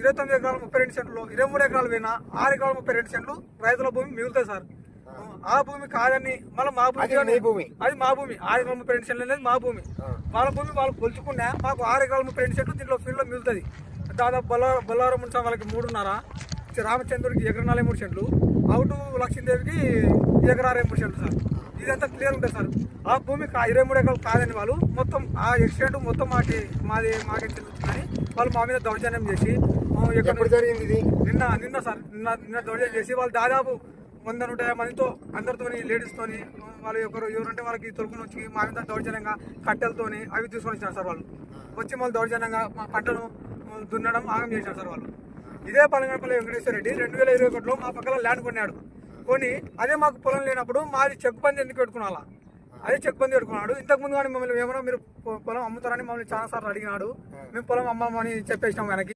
ఇరవై తొమ్మిది ఎకరాలు ముప్పై రెండు సెంట్లు ఇరవై మూడు ఎకరాలు పోయినా ఆరు ఎకరాలు ముప్పై రెండు సెంట్లు రైతుల భూమి మిగులుతాయి సార్. ఆ భూమి కాదని మళ్ళీ మా భూమి అది మీ భూమి. అది మా భూమి. ఆరు ఎకరాల ముప్పై రెండు సెంట్లు అనేది మా భూమి. వాళ్ళ భూమి వాళ్ళు కొలుచుకున్నా మాకు ఆరు ఎకరాల ముప్పై రెండు సెంట్లు దీంట్లో ఫీల్డ్లో మిగులుతుంది. దాదాపు బొల్లారం బొల్లారం మున్సా వాళ్ళకి మూడున్నర రామచంద్రుడికి ఎకరం నలభై మూడు సెంట్లు అవుట్ లక్ష్మీదేవికి ఎకరా అరవై మూడు సెంట్లు సార్. ఇదంతా క్లియర్ ఉంటుంది సార్? ఆ భూమి ఇరవై మూడు ఎకరాలు కాదని వాళ్ళు మొత్తం ఆ ఎక్స్టెంట్ మొత్తం మాకి మాది మాకే చెందుతుందని వాళ్ళు మా మీద దౌర్జన్యం చేసి ఎక్కడ జరిగింది ఇది? నిన్న నిన్న సార్ నిన్న నిన్న దౌర్జన్యం చేసి వాళ్ళు దాదాపు వంద నూట యాభై మందితో అందరితోని లేడీస్తోని వాళ్ళు ఎవరు ఎవరంటే వాళ్ళకి తొలుకుని వచ్చి మా మీద దౌర్జన్యంగా కట్టెలతోని అవి తీసుకొని వచ్చినారు సార్ వాళ్ళు. వచ్చి మళ్ళీ దౌర్జన్యంగా మా పంటను దున్నడం ఆగం చేశారు సార్ వాళ్ళు. ఇదే పలంగపల్లి వెంకటేశ్వర రెడ్డి రెండు వేల ఇరవై ఒకటిలో మా పక్కన ల్యాండ్ కొన్నాడు. కొని అదే మాకు పొలం లేనప్పుడు మాది చెక్ బంద్ ఎందుకు పెట్టుకున్నాలా? అదే చెక్ బంద్ పెట్టుకున్నాడు. ఇంతకు ముందు కానీ మమ్మల్ని ఏమన్నా మీరు పొలం అమ్ముతారని మమ్మల్ని చాలా సార్లు అడిగినాడు మేము పొలం అమ్మమని చెప్పేసినాం ఆయనకి.